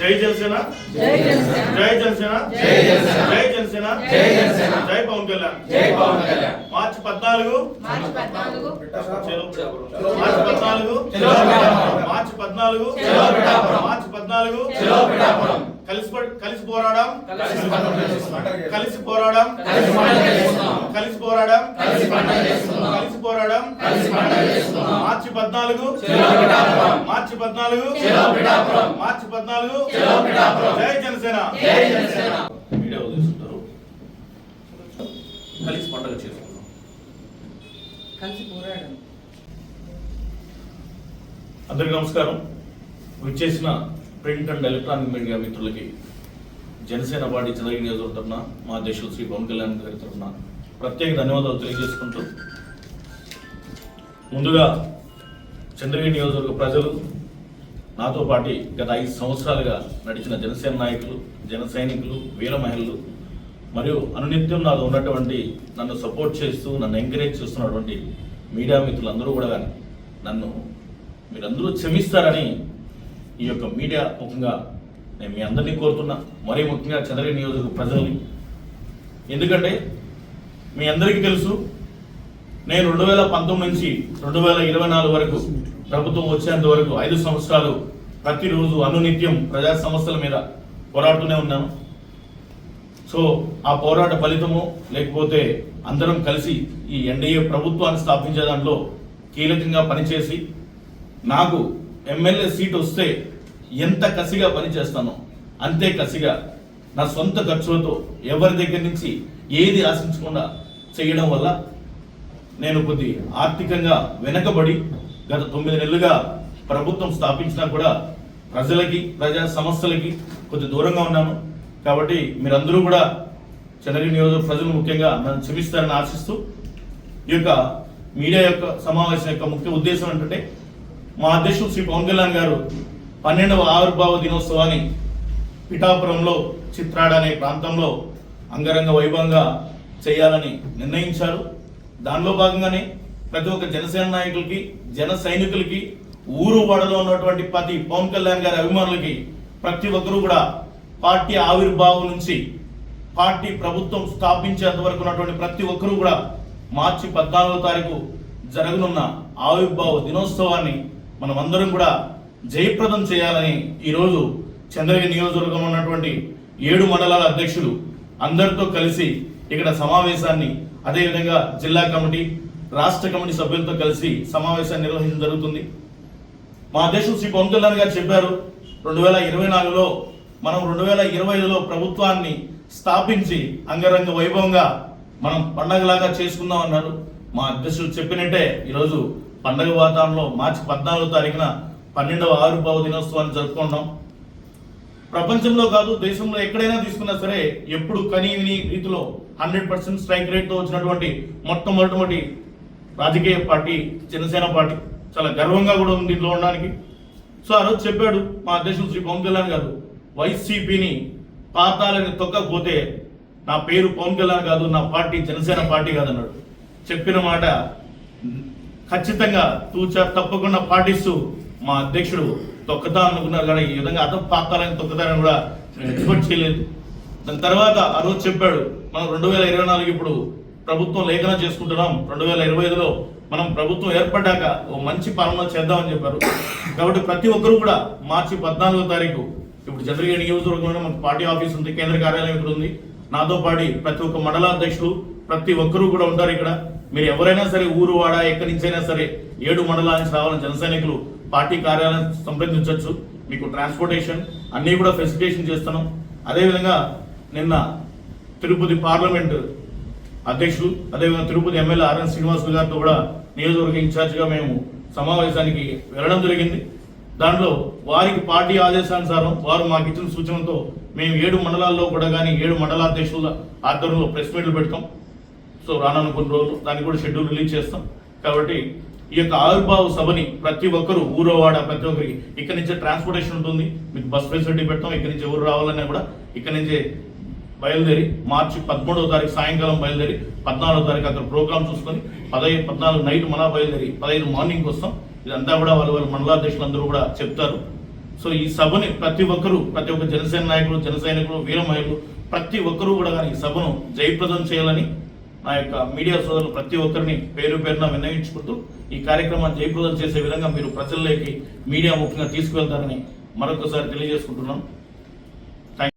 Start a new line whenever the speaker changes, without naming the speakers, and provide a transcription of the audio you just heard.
జై జనసేన.
జై జనసేన.
జై జనసేన.
జై జనసేన.
జై పవన్ కళ్యాణ్.
జై పవన్ కళ్యాణ్.
మార్చి పద్నాలుగు.
మార్చి పద్నాలుగు.
మార్చి పద్నాలుగు. మార్చి పద్నాలుగు. మార్చి పద్నాలుగు. కలిసి కలిసి పోరాడాం.
కలిసి
పోరాడాం.
కలిసి
పోరాడాం.
కలిసి
పోరాడాం. మార్చి పద్నాలుగు. మార్చి పద్నాలుగు. మార్చి పద్నాలుగు. జై జనసేన. మీడియా కలిసి పండుగ చేసుకుందాం.
కలిసి పోరాడం
అందరికీ నమస్కారం. విచ్చేసిన ప్రింట్ అండ్ ఎలక్ట్రానిక్ మీడియా మిత్రులకి జనసేన పార్టీ చంద్రగిరి నియోజకవర్గం తరఫున మా అధ్యక్షులు శ్రీ పవన్ కళ్యాణ్ గారి తరఫున ప్రత్యేక ధన్యవాదాలు తెలియజేసుకుంటూ ముందుగా చంద్రగిరి నియోజకవర్గ ప్రజలు నాతో పాటు గత ఐదు సంవత్సరాలుగా నడిచిన జనసేన నాయకులు జన సైనికులు వీర మహిళలు మరియు అనునిత్యం నాతో ఉన్నటువంటి నన్ను సపోర్ట్ చేస్తూ నన్ను ఎంకరేజ్ చేస్తున్నటువంటి మీడియా మిత్రులందరూ కూడా నన్ను మీరందరూ క్షమిస్తారని ఈ యొక్క మీడియా ముఖంగా నేను మీ అందరినీ కోరుతున్నా మరీ ముఖ్యంగా చంద్రగిరి నియోజక ప్రజల్ని. ఎందుకంటే మీ అందరికీ తెలుసు నేను రెండు వేల పంతొమ్మిది నుంచి రెండు వేల ఇరవై నాలుగు వరకు ప్రభుత్వం వచ్చేంత వరకు ఐదు సంవత్సరాలు ప్రతిరోజు అనునిత్యం ప్రజా సమస్యల మీద పోరాడుతూనే ఉన్నాను. సో ఆ పోరాట ఫలితము లేకపోతే అందరం కలిసి ఈ ఎన్డీఏ ప్రభుత్వాన్ని స్థాపించే దాంట్లో కీలకంగా పనిచేసి నాకు ఎమ్మెల్యే సీట్ వస్తే ఎంత కసిగా పనిచేస్తానో అంతే కసిగా నా సొంత ఖర్చులతో ఎవరి దగ్గర నుంచి ఏది ఆశించకుండా చేయడం వల్ల నేను కొద్ది ఆర్థికంగా వెనకబడి గత తొమ్మిది నెలలుగా ప్రభుత్వం స్థాపించినా కూడా ప్రజలకి ప్రజా సమస్యలకి కొద్ది దూరంగా ఉన్నాను. కాబట్టి మీరందరూ కూడా చంద్రగిరి నియోజక ప్రజలు ముఖ్యంగా నన్ను క్షమిస్తారని ఆశిస్తూ ఈ యొక్క మీడియా యొక్క సమావేశం యొక్క ముఖ్య ఉద్దేశం ఏంటంటే మా అధ్యక్షుడు శ్రీ పవన్ కళ్యాణ్ గారు పన్నెండవ ఆవిర్భావ దినోత్సవాన్ని పిఠాపురంలో చిత్రాడ అనే ప్రాంతంలో అంగరంగ వైభవంగా చేయాలని నిర్ణయించారు. దానిలో భాగంగానే ప్రతి ఒక్క జనసేన నాయకులకి జన సైనికులకి ఊరు వాడలో ఉన్నటువంటి ప్రతి పవన్ కళ్యాణ్ గారి అభిమానులకి ప్రతి ఒక్కరూ కూడా పార్టీ ఆవిర్భావం నుంచి పార్టీ ప్రభుత్వం స్థాపించేంత వరకు ఉన్నటువంటి ప్రతి ఒక్కరూ కూడా మార్చి పద్నాలుగో తారీఖు జరగనున్న ఆవిర్భావ దినోత్సవాన్ని మనం అందరం కూడా జయప్రదం చేయాలని ఈరోజు చంద్రగిరి నియోజకవర్గం ఉన్నటువంటి ఏడు మండలాల అధ్యక్షులు అందరితో కలిసి ఇక్కడ సమావేశాన్ని అదేవిధంగా జిల్లా కమిటీ రాష్ట్ర కమిటీ సభ్యులతో కలిసి సమావేశాన్ని నిర్వహించడం జరుగుతుంది. మా అధ్యక్షుడు శ్రీ పవన్ కళ్యాణ్ గారు చెప్పారు రెండు వేల ఇరవై నాలుగులో మనం రెండు వేల ఇరవై ఐదులో ప్రభుత్వాన్ని స్థాపించి అంగరంగ వైభవంగా మనం పండగలాగా చేసుకుందాం అన్నారు. మా అధ్యక్షుడు చెప్పినట్టే ఈరోజు పండగ వాతావరణంలో మార్చి పద్నాలుగో తారీఖున పన్నెండవ ఆవిర్భావ దినోత్సవాన్ని జరుపుకుంటాం. ప్రపంచంలో కాదు దేశంలో ఎక్కడైనా తీసుకున్నా సరే ఎప్పుడు కని విని రీతిలో హండ్రెడ్ పర్సెంట్ స్ట్రైక్ రేట్తో వచ్చినటువంటి మొట్టమొదటి రాజకీయ పార్టీ జనసేన పార్టీ. చాలా గర్వంగా కూడా ఉంది దీంట్లో ఉండడానికి. సో ఆ రోజు చెప్పాడు మా అధ్యక్షుడు శ్రీ పవన్ కళ్యాణ్ గారు వైసీపీని పాతాలని తొక్కకపోతే నా పేరు పవన్ కళ్యాణ్ కాదు నా పార్టీ జనసేన పార్టీ కాదన్నాడు. చెప్పిన మాట ఖచ్చితంగా తూచా తప్పకుండా పాటిస్తూ మా అధ్యక్షుడు తొక్కదా అనుకున్నారు కానీ ఈ విధంగా అతను పాతాలని తొక్కుతారని కూడా రిపోర్ట్ చేయలేదు. దాని తర్వాత ఆ రోజు చెప్పాడు మనం రెండు వేల ఇరవై నాలుగు ఇప్పుడు ప్రభుత్వం లేఖన చేసుకుంటున్నాం. రెండు వేల ఇరవై ఐదులో మనం ప్రభుత్వం ఏర్పడ్డాక ఓ మంచి పాలన చేద్దామని చెప్పారు. కాబట్టి ప్రతి ఒక్కరు కూడా మార్చి పద్నాలుగో తారీఖు ఇప్పుడు జనరల్గా నియోజకవర్గంలో మనకు పార్టీ ఆఫీస్ ఉంది కేంద్ర కార్యాలయం ఇక్కడ ఉంది. నాతో పాటు ప్రతి ఒక్క మండలాధ్యక్షుడు ప్రతి ఒక్కరూ కూడా ఉంటారు ఇక్కడ. మీరు ఎవరైనా సరే ఊరు వాడ ఎక్కడి నుంచైనా సరే ఏడు మండలాల నుంచి రావాలని జనసైనికులు పార్టీ కార్యాలయం సంప్రదించవచ్చు. మీకు ట్రాన్స్పోర్టేషన్ అన్నీ కూడా ఫెసిలిటేషన్ చేస్తున్నాం. అదేవిధంగా నిన్న తిరుపతి పార్లమెంట్ అధ్యక్షులు అదేవిధంగా తిరుపతి ఎమ్మెల్యే ఆర్ఎన్ శ్రీనివాసులు గారితో కూడా నియోజకవర్గ ఇన్ఛార్జిగా మేము సమావేశానికి వెళ్ళడం జరిగింది. దాంట్లో వారికి పార్టీ ఆదేశానుసారం వారు మాకు ఇచ్చిన సూచనలతో మేము ఏడు మండలాల్లో కూడా కానీ ఏడు మండలాధ్యక్షుల ఆధ్వర్యంలో ప్రెస్ మీట్లు పెడతాం. సో రానున్న కొన్ని రోజులు దాన్ని కూడా షెడ్యూల్ రిలీజ్ చేస్తాం. కాబట్టి ఈ యొక్క ఆవిర్భావ సభని ప్రతి ఒక్కరు ఊరోవాడ ప్రతి ఒక్కరికి ఇక్కడి నుంచే ట్రాన్స్పోర్టేషన్ ఉంటుంది. మీకు బస్ ఫెసిలిటీ పెడతాం ఇక్కడి నుంచి ఎవరు రావాలన్నా కూడా ఇక్కడి నుంచే బయలుదేరి మార్చి పదమూడవ తారీఖు సాయంకాలం బయలుదేరి పద్నాలుగో తారీఖు అక్కడ ప్రోగ్రామ్ చూసుకొని పదహైదు పద్నాలుగు నైట్ మళ్ళా బయలుదేరి పదహైదు మార్నింగ్ వస్తాం. ఇదంతా కూడా వాళ్ళ వాళ్ళ మండలాధ్యక్షులు అందరూ కూడా చెప్తారు. సో ఈ సభని ప్రతి ఒక్కరూ ప్రతి ఒక్క జనసేన నాయకులు జనసైనికులు వీర మహిళలు ప్రతి ఒక్కరూ కూడా కానీ ఈ సభను జయప్రదం చేయాలని నా యొక్క మీడియా సోదరులు ప్రతి ఒక్కరిని పేరు పేరున విన్నవించుకుంటూ ఈ కార్యక్రమాన్ని జయప్రదం చేసే విధంగా మీరు ప్రజల్లోకి మీడియా ముఖ్యంగా తీసుకువెళ్తారని మరొకసారి తెలియజేసుకుంటున్నాం